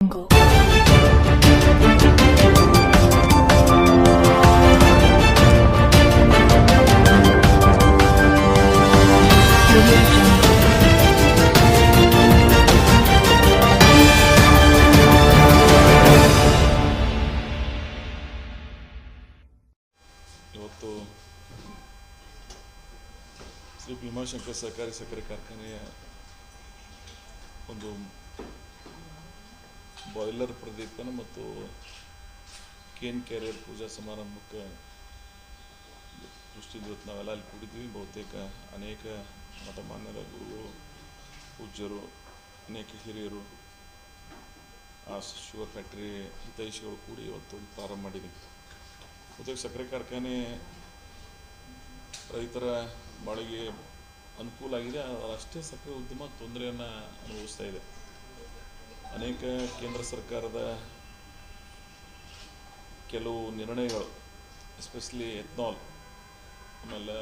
Jungle. Audio Jungle. ಇವತ್ತು ಶ್ರೀ ಭೀಮಾಶಂಕರ್ ಸಹಕಾರಿ ಸಕ್ಕರೆ ಕಾರ್ಖಾನೆಯ ಒಂದು ಬಾಯ್ಲರ್ ಪ್ರದೀಪನ ಮತ್ತು ಕೇನ್ ಕ್ಯಾರಿಯರ್ ಪೂಜಾ ಸಮಾರಂಭಕ್ಕೆ ದೃಷ್ಟಿಯಿಂದ ಇವತ್ತು ನಾವೆಲ್ಲ ಅಲ್ಲಿ ಕೂಡಿದ್ವಿ. ಬಹುತೇಕ ಅನೇಕ ಮತಮಾನ್ಯರ ಗುರುಗಳು, ಪೂಜ್ಯರು, ಅನೇಕ ಹಿರಿಯರು, ಆ ಶುಗರ್ ಫ್ಯಾಕ್ಟ್ರಿ ಹಿತೈಷಿಗಳು ಕೂಡಿ ಇವತ್ತು ಪ್ರಾರಂಭ ಮಾಡಿದೆ. ಬಹುತೇಕ ಸಕ್ಕರೆ ಕಾರ್ಖಾನೆ ರೈತರ ಬಾಳಿಗೆ ಅನುಕೂಲ ಆಗಿದೆ. ಅಷ್ಟೇ ಸಕ್ಕರೆ ಉದ್ಯಮ ತೊಂದರೆಯನ್ನು ಅನುಭವಿಸ್ತಾ ಇದೆ. ಅನೇಕ ಕೇಂದ್ರ ಸರ್ಕಾರದ ಕೆಲವು ನಿರ್ಣಯಗಳು ಎಸ್ಪೆಷಲಿ ಎಥ್ನಾಲ್ ಆಮೇಲೆ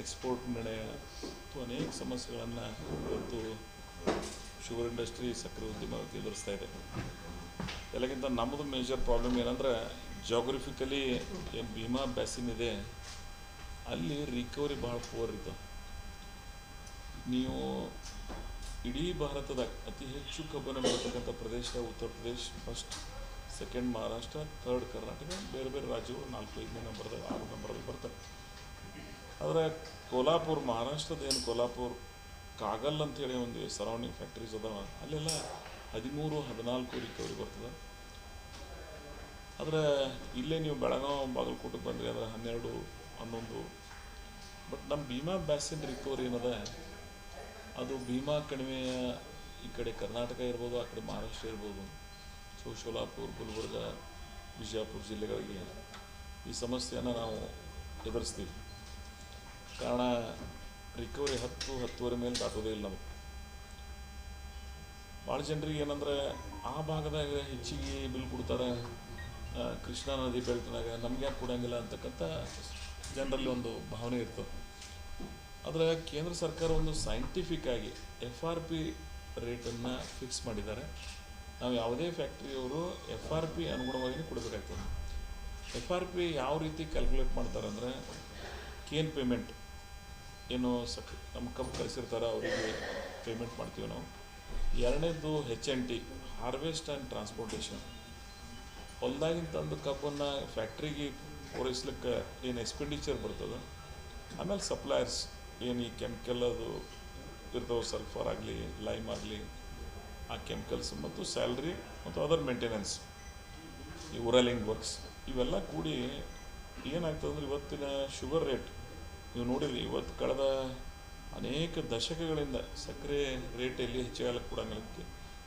ಎಕ್ಸ್ಪೋರ್ಟ್ ನಿರ್ಣಯ ಅಥವಾ ಅನೇಕ ಸಮಸ್ಯೆಗಳನ್ನು ಇವತ್ತು ಶುಗರ್ ಇಂಡಸ್ಟ್ರಿ ಸಕ್ಕರೆ ಉದ್ಯಮ ಎದುರಿಸ್ತಾ ಇದೆ. ಎಲ್ಲಕ್ಕಿಂತ ನಮ್ಮದು ಮೇಜರ್ ಪ್ರಾಬ್ಲಮ್ ಏನಂದ್ರೆ ಜಾಗ್ರಫಿಕಲಿ ಏನು ಭೀಮಾ ಬ್ಯಾಸಿನ್ ಇದೆ, ಅಲ್ಲಿ ರಿಕವರಿ ಭಾಳ ಪೂರ್ ಇತ್ತು. ನೀವು ಇಡೀ ಭಾರತದ ಅತಿ ಹೆಚ್ಚು ಕಬ್ಬನ್ನು ಬೆಳೆತಕ್ಕಂಥ ಪ್ರದೇಶ Uttar Pradesh first second Maharashtra third Karnataka, ಬೇರೆ ಬೇರೆ ರಾಜ್ಯಗಳು ನಾಲ್ಕು ಐದನೇ ನಂಬರ್ದಾಗ ಆರು ನಂಬರಲ್ಲಿ ಬರ್ತವೆ ಆದರೆ ಕೋಲ್ಹಾಪುರ್ ಮಹಾರಾಷ್ಟ್ರದ ಏನು ಕೋಲ್ಹಾಪುರ್ ಕಾಗಲ್ ಅಂತೇಳಿ ಒಂದು ಸರೌಂಡಿಂಗ್ ಫ್ಯಾಕ್ಟ್ರೀಸ್ ಅದಾವ, ಅಲ್ಲೆಲ್ಲ ಹದಿಮೂರು, ಹದಿನಾಲ್ಕು ರಿಕವರಿ ಬರ್ತದೆ. ಆದರೆ ಇಲ್ಲೇ ನೀವು ಬೆಳಗಾವಿ ಬಾಗಲಕೋಟಕ್ಕೆ ಬಂದ್ರಿ ಅಂದರೆ ಹನ್ನೆರಡು, ಹನ್ನೊಂದು ಬಟ್ ನಮ್ಮ ಭೀಮಾ ಬ್ಯಾಸಿನ್ ರಿಕವರಿ ಏನದ ಅದು ಭೀಮಾ ಕಣಿವೆಯ ಈ ಕಡೆ ಕರ್ನಾಟಕ ಇರ್ಬೋದು, ಆ ಕಡೆ ಮಹಾರಾಷ್ಟ್ರ ಇರ್ಬೋದು, ಸೊ ಶೋಲಾಪುರ್, ಗುಲ್ಬರ್ಗ, ಬಿಜಾಪುರ ಜಿಲ್ಲೆಗಳಿಗೆ ಈ ಸಮಸ್ಯೆಯನ್ನು ನಾವು ಎದುರಿಸ್ತೀವಿ. ಕಾರಣ ರಿಕವರಿ ಹತ್ತು, ಹತ್ತುವರೆ ಮೇಲೆ ದಾಟೋದೇ ಇಲ್ಲ ನಮಗೆ. ಭಾಳ ಜನರಿಗೆ ಏನಂದ್ರೆ, ಆ ಭಾಗದಾಗ ಹೆಚ್ಚಿಗೆ ಬಿಲ್ ಕೊಡ್ತಾರೆ. ಕೃಷ್ಣಾ ನದಿ ಬೆಳ್ತನಾಗ ನಮ್ಗೆ ಯಾಕೆ ಕೊಡೋಂಗಿಲ್ಲ ಅಂತಕ್ಕಂಥ ಜನರಲ್ಲಿ ಒಂದು ಭಾವನೆ ಇರ್ತದೆ. ಆದರೆ ಕೇಂದ್ರ ಸರ್ಕಾರ ಒಂದು ಸೈಂಟಿಫಿಕ್ ಆಗಿ ಎಫ್ ಆರ್ ಪಿ ರೇಟನ್ನು ಫಿಕ್ಸ್ ಮಾಡಿದ್ದಾರೆ. ನಾವು ಯಾವುದೇ ಫ್ಯಾಕ್ಟ್ರಿಯವರು ಎಫ್ ಆರ್ ಪಿ ಅನುಗುಣವಾಗಿ ಕೊಡಬೇಕಾಗ್ತದೆ ಎಫ್ ಆರ್ ಪಿ ಯಾವ ರೀತಿ ಕ್ಯಾಲ್ಕುಲೇಟ್ ಮಾಡ್ತಾರೆ ಅಂದರೆ ಕೇನ್ ಪೇಮೆಂಟ್ ಏನು ಸಕ್ ನಮ್ಮ ಕಬ್ಬು ಕಳಿಸಿರ್ತಾರೆ, ಅವರಿಗೆ ಪೇಮೆಂಟ್ ಮಾಡ್ತೀವಿ ನಾವು. ಎರಡನೇದು H N T harvest and transportation ಹೊಲ್ದಾಗಿನ ತಂದು ಕಬ್ಬನ್ನು ಫ್ಯಾಕ್ಟ್ರಿಗೆ ಪೂರೈಸ್ಲಿಕ್ಕೆ ಏನು ಎಕ್ಸ್ಪೆಂಡಿಚರ್ ಬರ್ತದೆ? ಆಮೇಲೆ ಸಪ್ಲೈಯರ್ಸ್ ಏನು ಈ ಕೆಮಿಕಲ್ ಅದು ಇರ್ತವೆ ಸಲ್ಫರ್ ಆಗಲಿ ಲೈಮ್ ಆಗಲಿ, ಆ ಕೆಮಿಕಲ್ಸ್ ಮತ್ತು ಸ್ಯಾಲ್ರಿ ಮತ್ತು ಅದರ್ ಮೇಂಟೆನೆನ್ಸ್ ಈ ಉರಲಿಂಗ್ ವರ್ಕ್ಸ್ ಇವೆಲ್ಲ ಕೂಡಿ ಏನಾಗ್ತದಂದ್ರೆ ಇವತ್ತಿನ ಶುಗರ್ ರೇಟ್ ನೀವು ನೋಡಿರಿ, ಇವತ್ತು ಕಳೆದ ಅನೇಕ ದಶಕಗಳಿಂದ ಸಕ್ಕರೆ ರೇಟ್ ಎಲ್ಲಿ ಹೆಚ್ಚಾಗಲಿಕ್ಕೆ ಕೂಡ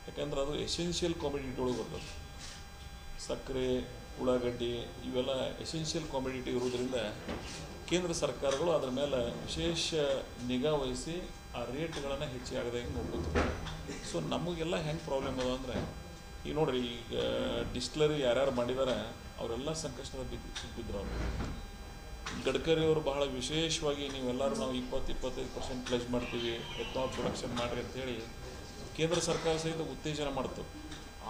ಯಾಕಂದ್ರೆ ಅದು ಎಸೆನ್ಷಿಯಲ್ ಕಾಮಿಡಿಟಿ ಒಳಗೆ ಬರ್ತದೆ. ಸಕ್ಕರೆ ಉಳ್ಳಾಗಡ್ಡಿ ಇವೆಲ್ಲ ಎಸೆನ್ಷಿಯಲ್ ಕಾಮಿಡಿಟಿ ಇರೋದ್ರಿಂದ ಕೇಂದ್ರ ಸರ್ಕಾರಗಳು ಅದರ ಮೇಲೆ ವಿಶೇಷ ನಿಗಾ ವಹಿಸಿ ಆ ರೇಟ್ಗಳನ್ನು ಹೆಚ್ಚಾಗದಂಗೆ ನೋಡ್ಕೊತಾರೆ ಸೊ ನಮಗೆಲ್ಲ ಹೆಂಗೆ ಪ್ರಾಬ್ಲಮ್ ಅದ ಅಂದರೆ ಈಗ ನೋಡ್ರಿ ಈಗ ಡಿಸ್ಟ್ಲರಿ ಯಾರ್ಯಾರು ಮಾಡಿದ್ದಾರೆ ಅವರೆಲ್ಲ ಸಂಕಷ್ಟದ ಬಿದ್ದು ಬಿದ್ದರು ಅವರು. ಗಡ್ಕರಿ ಅವರು ಬಹಳ ವಿಶೇಷವಾಗಿ ನೀವೆಲ್ಲರೂ ನಾವು ಇಪ್ಪತ್ತು, ಇಪ್ಪತ್ತೈದು ಪರ್ಸೆಂಟ್ ಪ್ಲಸ್ ಮಾಡ್ತೀವಿ ಎಥನಾಲ್ ಪ್ರೊಡಕ್ಷನ್ ಮಾಡಿರಿ ಅಂತೇಳಿ ಕೇಂದ್ರ ಸರ್ಕಾರ ಸಹಿತ ಉತ್ತೇಜನ ಮಾಡ್ತು.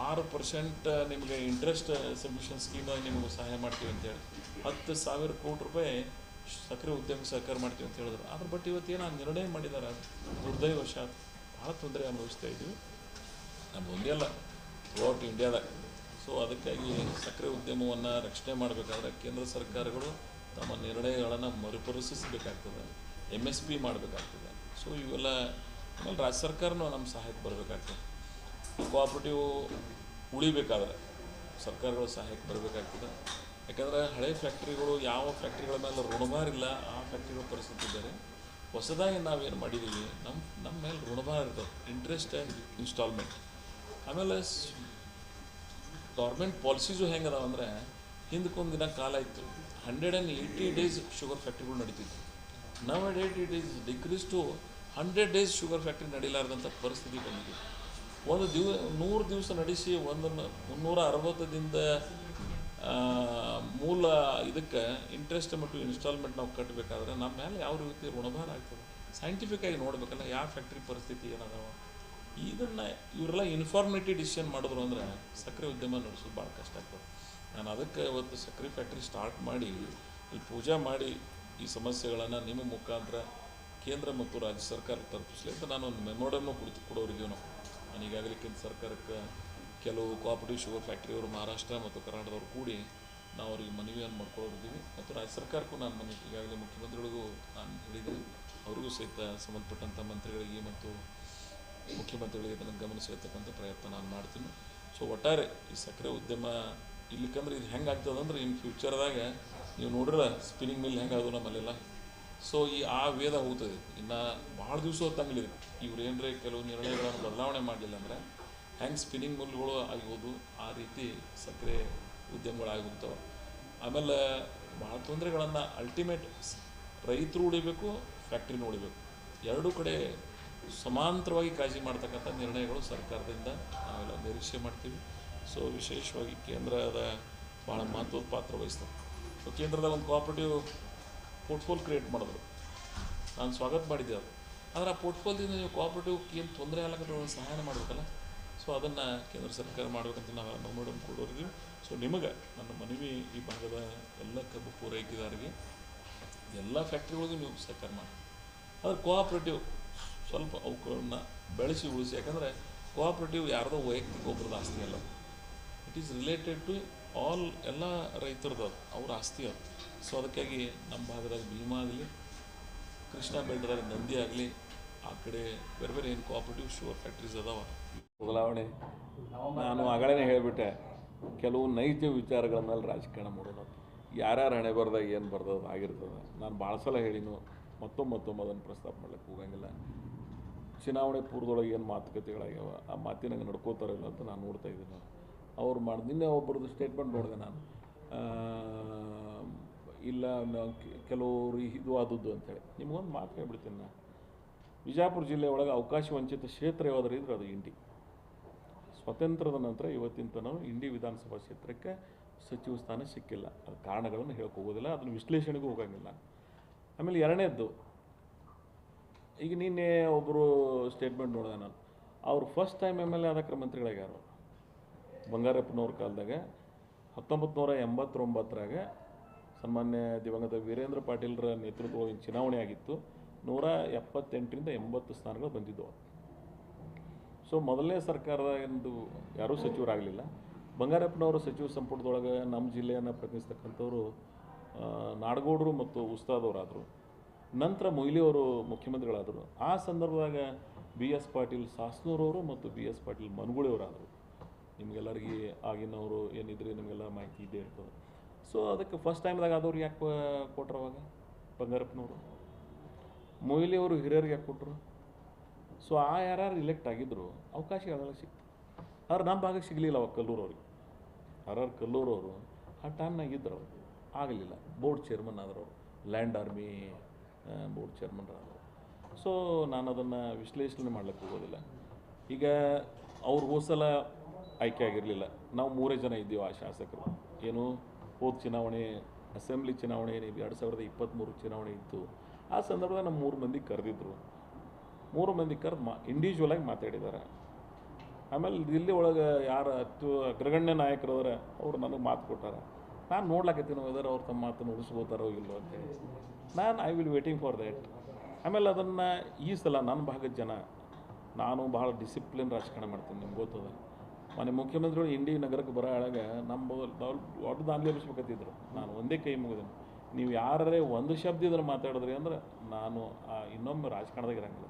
ಆರು ಪರ್ಸೆಂಟ್ ನಿಮಗೆ ಇಂಟ್ರೆಸ್ಟ್ ಸಬ್ಮಿಷನ್ ಸ್ಕೀಮಾಗಿ ನಿಮಗೆ ಸಹಾಯ ಮಾಡ್ತೀವಿ ಅಂತೇಳಿ ಹತ್ತು ಸಾವಿರ ಕೋಟಿ ರೂಪಾಯಿ ಸಕ್ಕರೆ ಉದ್ಯಮ ಸಹಕಾರ ಮಾಡ್ತೀವಿ ಅಂತ ಹೇಳಿದ್ರು. ಆದ್ರೆ ಬಟ್ ಇವತ್ತೇನು ಆ ನಿರ್ಣಯ ಮಾಡಿದ್ದಾರೆ ದುರ್ದೈವಶಾತ್ ಭಾಳ ತೊಂದರೆ ಅನುಭವಿಸ್ತಾ ಇದ್ವಿ. ನಮ್ಮ ಒಂದೇ ಅಲ್ಲ ಥ್ರೂಔಟ್ ಇಂಡಿಯಾದಾಗ ಸೊ ಅದಕ್ಕಾಗಿ ಸಕ್ಕರೆ ಉದ್ಯಮವನ್ನು ರಕ್ಷಣೆ ಮಾಡಬೇಕಾದ್ರೆ ಕೇಂದ್ರ ಸರ್ಕಾರಗಳು ತಮ್ಮ ನಿರ್ಣಯಗಳನ್ನು ಮರುಪರಿಸಬೇಕಾಗ್ತದೆ ಎಂ ಎಸ್ ಪಿ ಮಾಡಬೇಕಾಗ್ತದೆ. ಸೊ ಇವೆಲ್ಲ ಆಮೇಲೆ ರಾಜ್ಯ ಸರ್ಕಾರನೂ ನಮ್ಮ ಸಹಾಯಕ್ಕೆ ಬರಬೇಕಾಗ್ತದೆ. ಕೋಆಪ್ರೇಟಿವ್ ಉಳಿಬೇಕಾದ್ರೆ ಸರ್ಕಾರಗಳು ಸಹಾಯಕ್ಕೆ ಬರಬೇಕಾಗ್ತದೆ. ಯಾಕಂದರೆ ಹಳೆ ಫ್ಯಾಕ್ಟ್ರಿಗಳು ಯಾವ ಫ್ಯಾಕ್ಟ್ರಿಗಳ ಮೇಲೆ ಋಣಭಾರ ಇಲ್ಲ, ಆ ಫ್ಯಾಕ್ಟ್ರಿಗಳ ಪರಿಸ್ಥಿತಿ ಬೇರೆ. ಹೊಸದಾಗಿ ನಾವೇನು ಮಾಡಿದ್ದೀವಿ ನಮ್ಮ ನಮ್ಮ ಮೇಲೆ ಋಣಭಾರ ಇರ್ತದೆ. ಇಂಟ್ರೆಸ್ಟ್ ಆ್ಯಂಡ್ ಇನ್ಸ್ಟಾಲ್ಮೆಂಟ್ ಆಮೇಲೆ ಗೌರ್ಮೆಂಟ್ ಪಾಲಿಸೀಸು ಹೆಂಗೆ ಅದಾವ ಅಂದರೆ ಹಿಂದಕ್ಕೊಂದು ದಿನ ಕಾಲ ಇತ್ತು. Hundred and eighty days sugar ಫ್ಯಾಕ್ಟ್ರಿಗಳು ನಡೀತಿತ್ತು. Now it is decrease to hundred days sugar factory ನಡೀಲಾರ್ದಂಥ ಪರಿಸ್ಥಿತಿ ಬಂದಿದೆ. ಒಂದು ದಿವ, ನೂರು ದಿವಸ ನಡೆಸಿ ಒಂದನ್ನು, ಮುನ್ನೂರ ಅರವತ್ತು ದಿನದ ಮೂಲ ಇದಕ್ಕೆ ಇಂಟ್ರೆಸ್ಟ್ ಮತ್ತು ಇನ್ಸ್ಟಾಲ್ಮೆಂಟ್ ನಾವು ಕಟ್ಟಬೇಕಾದ್ರೆ ನಮ್ಮ ಮೇಲೆ ಯಾವ ರೀತಿ ಋಣಭಾರ ಆಗ್ತದೆ? ಸೈಂಟಿಫಿಕ್ ಆಗಿ ನೋಡ್ಬೇಕಲ್ಲ, ಯಾವ ಫ್ಯಾಕ್ಟ್ರಿ ಪರಿಸ್ಥಿತಿ ಏನದಾವ? ಇದನ್ನು ಇವರೆಲ್ಲ ಇನ್ಫಾರ್ಮೇಟಿ ಡಿಸಿಷನ್ ಮಾಡಿದ್ರು ಅಂದ್ರೆ ಸಕ್ಕರೆ ಉದ್ಯಮ ನಡೆಸೋದು ಭಾಳ ಕಷ್ಟ ಆಗ್ತದೆ. ನಾನು ಅದಕ್ಕೆ ಇವತ್ತು ಸಕ್ಕರೆ ಫ್ಯಾಕ್ಟ್ರಿ ಸ್ಟಾರ್ಟ್ ಮಾಡಿ ಇಲ್ಲಿ ಪೂಜೆ ಮಾಡಿ ಈ ಸಮಸ್ಯೆಗಳನ್ನು ನಿಮ್ಮ ಮುಖಾಂತರ ಕೇಂದ್ರ ಮತ್ತು ರಾಜ್ಯ ಸರ್ಕಾರ ತಲುಪಿಸಲಿ ಅಂತ ನಾನು ಒಂದು ಮೆಮೋಡನ್ನು ಕುಳಿತು ಕೊಡೋರಿಗೆ ನಾನು ಈಗಾಗಲೇ ಕೇಂದ್ರ ಸರ್ಕಾರಕ್ಕೆ ಕೆಲವು ಕೋಆಪರೇಟಿವ್ ಶುಗರ್ ಫ್ಯಾಕ್ಟ್ರಿಯವರು ಮಹಾರಾಷ್ಟ್ರ ಮತ್ತು ಕರ್ನಾಟಕದವರು ಕೂಡಿ ನಾವು ಅವ್ರಿಗೆ ಮನವಿಯನ್ನು ಮಾಡ್ಕೊಳ್ಳೋರಿದ್ದೀವಿ ಮತ್ತು ರಾಜ್ಯ ಸರ್ಕಾರಕ್ಕೂ ನಾನು ಮನವಿ ಈಗಾಗಲೇ ಮುಖ್ಯಮಂತ್ರಿಗಳಿಗೂ ನಾನು ಹೇಳಿದ್ದೀನಿ. ಅವರಿಗೂ ಸಹಿತ ಸಂಬಂಧಪಟ್ಟಂಥ ಮಂತ್ರಿಗಳಿಗೆ ಮತ್ತು ಮುಖ್ಯಮಂತ್ರಿಗಳಿಗೆ ಇದನ್ನು ಗಮನಿಸತಕ್ಕಂಥ ಪ್ರಯತ್ನ ನಾನು ಮಾಡ್ತೀನಿ. ಸೊ ಒಟ್ಟಾರೆ ಈ ಸಕ್ಕರೆ ಉದ್ಯಮ ಇಲ್ಲಿಕಂದ್ರೆ ಇದು ಹೆಂಗೆ ಆಗ್ತದೆ ಅಂದ್ರೆ ಇನ್ ಫ್ಯೂಚರ್ದಾಗ ನೀವು ನೋಡ್ರೆ ಸ್ಪಿನ್ನಿಂಗ್ ಮಿಲ್ ಹೆಂಗೆ ಆಗೋದು ನಮ್ಮಲ್ಲೆಲ್ಲ. ಸೊ ಈ ಆ ವೇದ ಹೋಗ್ತದೆ. ಇನ್ನು ಭಾಳ ದಿವಸ ಇವ್ರು ಏನರೇ ಕೆಲವು ನಿರ್ಣಯಗಳನ್ನು ಬದಲಾವಣೆ ಮಾಡಲಿಲ್ಲ ಅಂದರೆ ಹೆಂಗೆ ಸ್ಪಿನ್ನಿಂಗ್ ಮಿಲ್ಗಳು ಆಗ್ಬೋದು ಆ ರೀತಿ ಸಕ್ಕರೆ ಉದ್ಯಮಗಳಾಗಿ ಆಮೇಲೆ ಭಾಳ ತೊಂದರೆಗಳನ್ನು ಅಲ್ಟಿಮೇಟ್ ರೈತರು ಉಳಿಬೇಕು ಫ್ಯಾಕ್ಟ್ರಿನೂ ಉಳಿಬೇಕು. ಎರಡೂ ಕಡೆ ಸಮಾಂತರವಾಗಿ ಕಾಳಜಿ ಮಾಡ್ತಕ್ಕಂಥ ನಿರ್ಣಯಗಳು ಸರ್ಕಾರದಿಂದ ನಾವೆಲ್ಲ ನಿರೀಕ್ಷೆ ಮಾಡ್ತೀವಿ. ಸೊ ವಿಶೇಷವಾಗಿ ಕೇಂದ್ರದ ಭಾಳ ಮಹತ್ವದ ಪಾತ್ರ ವಹಿಸ್ತಾರೆ ಸೊ ಕೇಂದ್ರದಲ್ಲಿ ಒಂದು ಕೋಆಪರೇಟಿವ್ ಪೋರ್ಟ್ಫೋಲ್ ಕ್ರಿಯೇಟ್ ಮಾಡಿದ್ರು. ನಾನು ಸ್ವಾಗತ ಮಾಡಿದ್ದೆ ಅದು. ಆದರೆ ಆ ಪೋರ್ಟ್ಫೋಲ್ದಿಂದ ನೀವು ಕೋಆಪರೇಟಿವ್ ಏನು ತೊಂದರೆ ಆಗಲಿಕ್ಕೆ ಸಹಾಯ ಮಾಡಬೇಕಲ್ಲ? ಸೊ ಅದನ್ನು ಕೇಂದ್ರ ಸರ್ಕಾರ ಮಾಡಬೇಕಂತ ನಾವು ಮೆಮೋಡಮ್ ಕೊಡೋರಿದ್ದೀವಿ. ಸೊ ನಿಮಗೆ, ನನ್ನ ಮನವಿ ಈ ಭಾಗದ ಎಲ್ಲ ಕಬ್ಬು ಪೂರೈಕೆದಾರರಿಗೆ ಎಲ್ಲ ಫ್ಯಾಕ್ಟ್ರಿಗಳಿಗೂ ನೀವು ಸಹಕಾರ ಮಾಡಿ. ಆದರೆ ಕೋಆಪ್ರೇಟಿವ್ ಸ್ವಲ್ಪ ಅವುಗಳನ್ನ ಬೆಳೆಸಿ ಉಳಿಸಿ. ಯಾಕಂದರೆ ಕೋಆಪ್ರೇಟಿವ್ ಯಾರದೋ ವೈಯಕ್ತಿಕ ಒಬ್ಬರದ ಆಸ್ತಿ ಅಲ್ಲ. It is related to all ಎಲ್ಲ ರೈತರದ್ದು ಅದು, ಅವ್ರ ಆಸ್ತಿ ಅದು. ಸೊ ಅದಕ್ಕಾಗಿ ನಮ್ಮ ಭಾಗದಾಗ ಭೀಮಾ ಆಗಲಿ, ಕೃಷ್ಣ ಬೆಟ್ಟದಾಗ ನಂದಿ ಆಗಲಿ, ಆ ಕಡೆ ಬೇರೆ ಬೇರೆ ಏನು ಕೋಆಪರೇಟಿವ್ ಶುಗರ್ ಫ್ಯಾಕ್ಟ್ರೀಸ್ ಅದಾವ. ಬದಲಾವಣೆ. ನಾನು ಆಗಳೇ ಹೇಳಿಬಿಟ್ಟೆ, ಕೆಲವು ನೈಜ ವಿಚಾರಗಳ ಮೇಲೆ ರಾಜಕಾರಣ ಮಾಡೋದು ಯಾರ್ಯಾರು ಹಣೆ ಬರ್ದಾಗ ಏನು ಬರ್ದದ ಆಗಿರ್ತದೆ. ನಾನು ಭಾಳ ಸಲ ಹೇಳಿನು ಮತ್ತೊಮ್ಮೆ ಮತ್ತೊಮ್ಮೆ ಅದನ್ನು ಪ್ರಸ್ತಾಪ ಮಾಡ್ಲಿಕ್ಕೆ ಹೋಗಂಗಿಲ್ಲ. ಚುನಾವಣೆ ಪೂರ್ವದೊಳಗೆ ಏನು ಮಾತುಕತೆಗಳಾಗ್ಯಾವ, ಆ ಮಾತಿನಂಗೆ ನಡ್ಕೋತಾರಿಲ್ಲ ಅಂತ ನಾನು ನೋಡ್ತಾ ಇದ್ದೀನಿ. ಅವ್ರು ಮಾಡಿದ ನಿನ್ನೆ ಒಬ್ಬರದ್ದು ಸ್ಟೇಟ್ಮೆಂಟ್ ನೋಡಿದೆ ನಾನು. ಇಲ್ಲ ಕೆಲವರು ಇದು ಆದದ್ದು ಅಂತೇಳಿ. ನಿಮಗೊಂದು ಮಾತು ಹೇಳ್ಬಿಡ್ತೀನಿ ನಾನು ವಿಜಯಪುರ ಜಿಲ್ಲೆ ಒಳಗೆ ಅವಕಾಶ ವಂಚಿತ ಕ್ಷೇತ್ರ ಯಾವುದಾದ್ರೂ ಇದ್ರೆ ಅದು ಇಂಡಿ. ಸ್ವತಂತ್ರದ ನಂತರ ಇವತ್ತಿನ ತನಕ ಇಂಡಿ ವಿಧಾನಸಭಾ ಕ್ಷೇತ್ರಕ್ಕೆ ಸಚಿವ ಸ್ಥಾನ ಸಿಕ್ಕಿಲ್ಲ. ಅದು ಕಾರಣಗಳನ್ನು ಹೇಳಕ್ಕೆ ಹೋಗೋದಿಲ್ಲ, ಅದನ್ನು ವಿಶ್ಲೇಷಣೆಗೂ ಹೋಗಂಗಿಲ್ಲ. ಆಮೇಲೆ ಎರಡನೇದ್ದು, ಈಗ ನಿನ್ನೆ ಒಬ್ಬರು ಸ್ಟೇಟ್ಮೆಂಟ್ ನೋಡಿದೆ ನಾನು. ಅವರು first time M L A ಆದಕ್ರ ಮಂತ್ರಿಗಳಾಗ್ಯಾರು ಬಂಗಾರಪ್ಪನವ್ರ ಕಾಲದಾಗ ಹತ್ತೊಂಬತ್ತು ನೂರ ಎಂಬತ್ತೊಂಬತ್ತರಾಗ ಸನ್ಮಾನ್ಯ ದಿವಂಗತ ವೀರೇಂದ್ರ ಪಾಟೀಲ್ರ ನೇತೃತ್ವದಲ್ಲಿ ಚುನಾವಣೆ ಆಗಿತ್ತು. ನೂರ ಎಪ್ಪತ್ತೆಂಟರಿಂದ ಎಂಬತ್ತು ಸ್ಥಾನಗಳು ಬಂದಿದ್ದವು. ಸೊ, ಮೊದಲನೇ ಸರ್ಕಾರದಾಗಿಂದು ಯಾರೂ ಸಚಿವರಾಗಲಿಲ್ಲ. ಬಂಗಾರಪ್ಪನವರು ಸಚಿವ ಸಂಪುಟದೊಳಗೆ ನಮ್ಮ ಜಿಲ್ಲೆಯನ್ನು ಪ್ರತಿನಿಧಿಸ್ತಕ್ಕಂಥವ್ರು ನಾಡಗೌಡರು ಮತ್ತು ಉಸ್ತಾದವರಾದರು. ನಂತರ ಮೊಯ್ಲಿಯವರು ಮುಖ್ಯಮಂತ್ರಿಗಳಾದರು. ಆ ಸಂದರ್ಭದಾಗ ಬಿ ಎಸ್ ಪಾಟೀಲ್ ಸಾಸ್ನೂರವರು ಮತ್ತು ಬಿ ಎಸ್ ಪಾಟೀಲ್ ಮನಗುಳಿಯವರಾದರು. ನಿಮಗೆಲ್ಲರಿಗೆ ಆಗಿನವರು ಏನಿದ್ರೆ ನಿಮಗೆಲ್ಲ ಮಾಹಿತಿ ಇದ್ದೇ ಇರ್ತದೆ. ಸೊ ಅದಕ್ಕೆ ಫಸ್ಟ್ ಟೈಮ್ದಾಗ ಆದವ್ರು ಯಾಕೆ ಕೊಟ್ರು ಅವಾಗ? ಬಂಗಾರಪ್ಪನವರು. ಮೊಯ್ಲಿ ಅವರು ಹಿರಿಯರಿಗೆ ಯಾಕೆ ಕೊಟ್ಟರು ಸೊ ಆ ಯಾರ್ಯಾರು ಇಲೆಕ್ಟ್ ಆಗಿದ್ದರು ಅವಕಾಶ ಅದೆಲ್ಲ ಸಿಕ್ತು? ಆದ್ರೆ ನಮ್ಮ ಭಾಗಕ್ಕೆ ಸಿಗಲಿಲ್ಲ ಅವಾಗ ಕಲ್ಲೂರವ್ರಿಗೆ. ಕಲ್ಲೂರು ಕಲ್ಲೂರವರು, ಆ ಟೈಮ್ನಾಗ ಇದ್ದರು ಅವರು. ಆಗಲಿಲ್ಲ. ಬೋರ್ಡ್ ಚೇರ್ಮನ್ ಆದರು ಲ್ಯಾಂಡ್ ಆರ್ಮಿ ಬೋರ್ಡ್ ಚೇರ್ಮನ್ ಆದರು ಸೊ ನಾನು ಅದನ್ನು ವಿಶ್ಲೇಷಣೆ ಮಾಡ್ಲಿಕ್ಕೆ ಹೋಗೋದಿಲ್ಲ. ಈಗ ಅವ್ರು ಹೋದ ಸಲ ಆಯ್ಕೆ ಆಗಿರಲಿಲ್ಲ. ನಾವು ಮೂರೇ ಜನ ಇದ್ದೀವಿ ಆ ಶಾಸಕರು. ಏನು ಹೋದ ಚುನಾವಣೆ, ಅಸೆಂಬ್ಲಿ ಚುನಾವಣೆ ಏನು ಎರಡು ಸಾವಿರದ ಇಪ್ಪತ್ತ್ಮೂರು ಚುನಾವಣೆ ಇತ್ತು. ಆ ಸಂದರ್ಭದಲ್ಲಿ ನಮ್ಮ ಮೂರು ಮಂದಿ ಕರೆದಿದ್ರು. ಮೂರು ಮಂದಿ ಕರೆದು ಮಾ ಇಂಡಿವಿಜುವಲಾಗಿ ಮಾತಾಡಿದ್ದಾರೆ. ಆಮೇಲೆ ದಿಲ್ಲಿ ಒಳಗೆ ಯಾರು ಅತ್ತು ಅಗ್ರಗಣ್ಯ ನಾಯಕರವರ ಅವ್ರು ನನಗೆ ಮಾತು ಕೊಟ್ಟಾರ. ನಾನು ನೋಡ್ಲಾಕತ್ತೀನಿ ಹೋದ್ರೆ ಅವ್ರು ತಮ್ಮ ಮಾತನ್ನು ಉಳಿಸ್ಕೋತಾರೋ ಇಲ್ಲೋ ಅಂತೇಳಿ ನಾನು I will waiting for that ಆಮೇಲೆ ಅದನ್ನು ಈ ಸಲ ನನ್ನ ಭಾಗದ ಜನ, ನಾನು ಭಾಳ ಡಿಸಿಪ್ಲಿನ್ ರಾಜಕಾರಣ ಮಾಡ್ತೀನಿ, ನಿಮ್ಗೆ ಗೊತ್ತದ. ಮನೆ ಮುಖ್ಯಮಂತ್ರಿಗಳು ಇಂಡಿ ನಗರಕ್ಕೆ ಬರೋ ಒಳಗೆ ನಮ್ಮ ದೊಡ್ಡ ಎಬ್ಬಿಸ್ಬೇಕತ್ತಿದ್ರು ನಾನು ಒಂದೇ ಕೈ ಮುಗಿದೇನೆ. ನೀವು ಯಾರೇ ಒಂದು ಶಬ್ದ ಇದ್ರೆ ಮಾತಾಡಿದ್ರಿ ಅಂದ್ರೆ ನಾನು ಇನ್ನೊಮ್ಮೆ ರಾಜಕಾರಣದಾಗ ಇರಂಗಿಲ್ಲ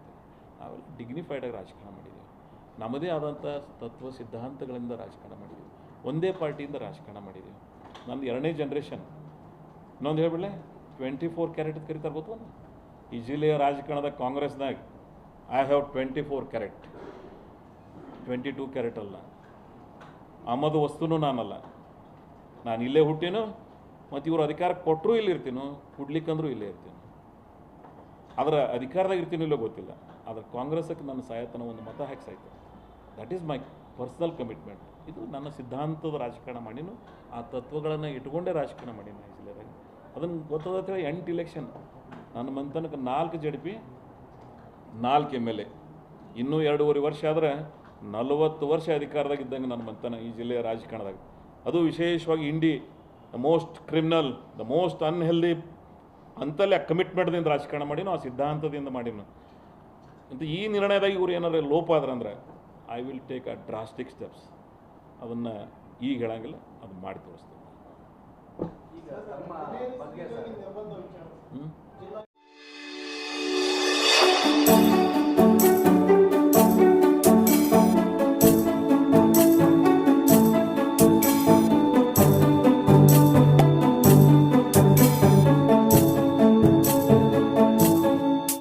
ನಾವೆಲ್ಲ ಡಿಗ್ನಿಫೈಡಾಗಿ ರಾಜಕಾರಣ ಮಾಡಿದ್ದೀವಿ ನಮ್ಮದೇ ಆದಂಥ ತತ್ವ, ಸಿದ್ಧಾಂತಗಳಿಂದ ರಾಜಕಾರಣ ಮಾಡಿದ್ದೀವಿ ಒಂದೇ ಪಾರ್ಟಿಯಿಂದ ರಾಜಕಾರಣ ಮಾಡಿದ್ದೀವಿ ನಂದು ಎರಡನೇ ಜನ್ರೇಷನ್ ಇನ್ನೊಂದು ಹೇಳ್ಬಿಡ್ಲೆ ಟ್ವೆಂಟಿ ಫೋರ್ ಕ್ಯಾರೆಟ್ ಕರಿತಾರೆ ಗೊತ್ತು ಈ ಜಿಲ್ಲೆಯ ರಾಜಕಾರಣದ ಕಾಂಗ್ರೆಸ್ನಾಗ I have twenty four carat twenty two carat ಅಲ್ಲ. ಆಮದು ವಸ್ತುನೂ ನಾನಲ್ಲ. ನಾನು ಇಲ್ಲೇ ಹುಟ್ಟಿನೋ, ಮತ್ತು ಇವರು ಅಧಿಕಾರ ಕೊಟ್ಟರೂ ಇಲ್ಲಿ ಇರ್ತೀನೋ, ಹುಡ್ಲಿಕ್ಕಂದ್ರೂ ಇಲ್ಲೇ ಇರ್ತೀನಿ. ಅದರ ಅಧಿಕಾರದಾಗ ಇರ್ತೀನಿ ಇಲ್ಲೋ ಗೊತ್ತಿಲ್ಲ. ಆದರೆ ಕಾಂಗ್ರೆಸ್ಗೆ ನನ್ನ ಸಾಯತನ ಒಂದು ಮತ ಹಾಕಿ ಸಾಯ್ತು that is my personal commitment ಇದು ನನ್ನ ಸಿದ್ಧಾಂತದ ರಾಜಕಾರಣ ಮಾಡಿನು, ಆ ತತ್ವಗಳನ್ನು ಇಟ್ಕೊಂಡೇ ರಾಜಕಾರಣ ಮಾಡಿನ ಈ ಜಿಲ್ಲೆದಾಗ. ಅದನ್ನು ಗೊತ್ತದ ಎಂಟು ಇಲೆಕ್ಷನ್ ನನ್ನ ಮಂತನಕ್ಕೆ ನಾಲ್ಕು ಜಡ್ ಪಿ, ನಾಲ್ಕು ಎಂ ಎಲ್ ಎ. ಇನ್ನೂ ಎರಡೂವರೆ ವರ್ಷ ಆದರೆ ನಲವತ್ತು ವರ್ಷ ಅಧಿಕಾರದಾಗ ಇದ್ದಂಗೆ ನನ್ನ ಮಂತನ ಈ ಜಿಲ್ಲೆಯ ರಾಜಕಾರಣದಾಗ. ಅದು ವಿಶೇಷವಾಗಿ Indi the most criminal the most unhealthy ಅಂತಲ್ಲೇ ಕಮಿಟ್ಮೆಂಟ್ದಿಂದ ರಾಜಕಾರಣ ಮಾಡಿ ಆ ಸಿದ್ಧಾಂತದಿಂದ ಮಾಡಿನ. ಅಂತ ಈ ನಿರ್ಣಯದಾಗ ಇವ್ರು ಏನಾದ್ರು ಲೋಪ ಆದ್ರಂದ್ರೆ I will take a drastic steps ಅದನ್ನು ಈಗ ಹೇಳಂಗಿಲ್ಲ, ಅದು ಮಾಡಿ ತೋರಿಸ್ತೀನಿ.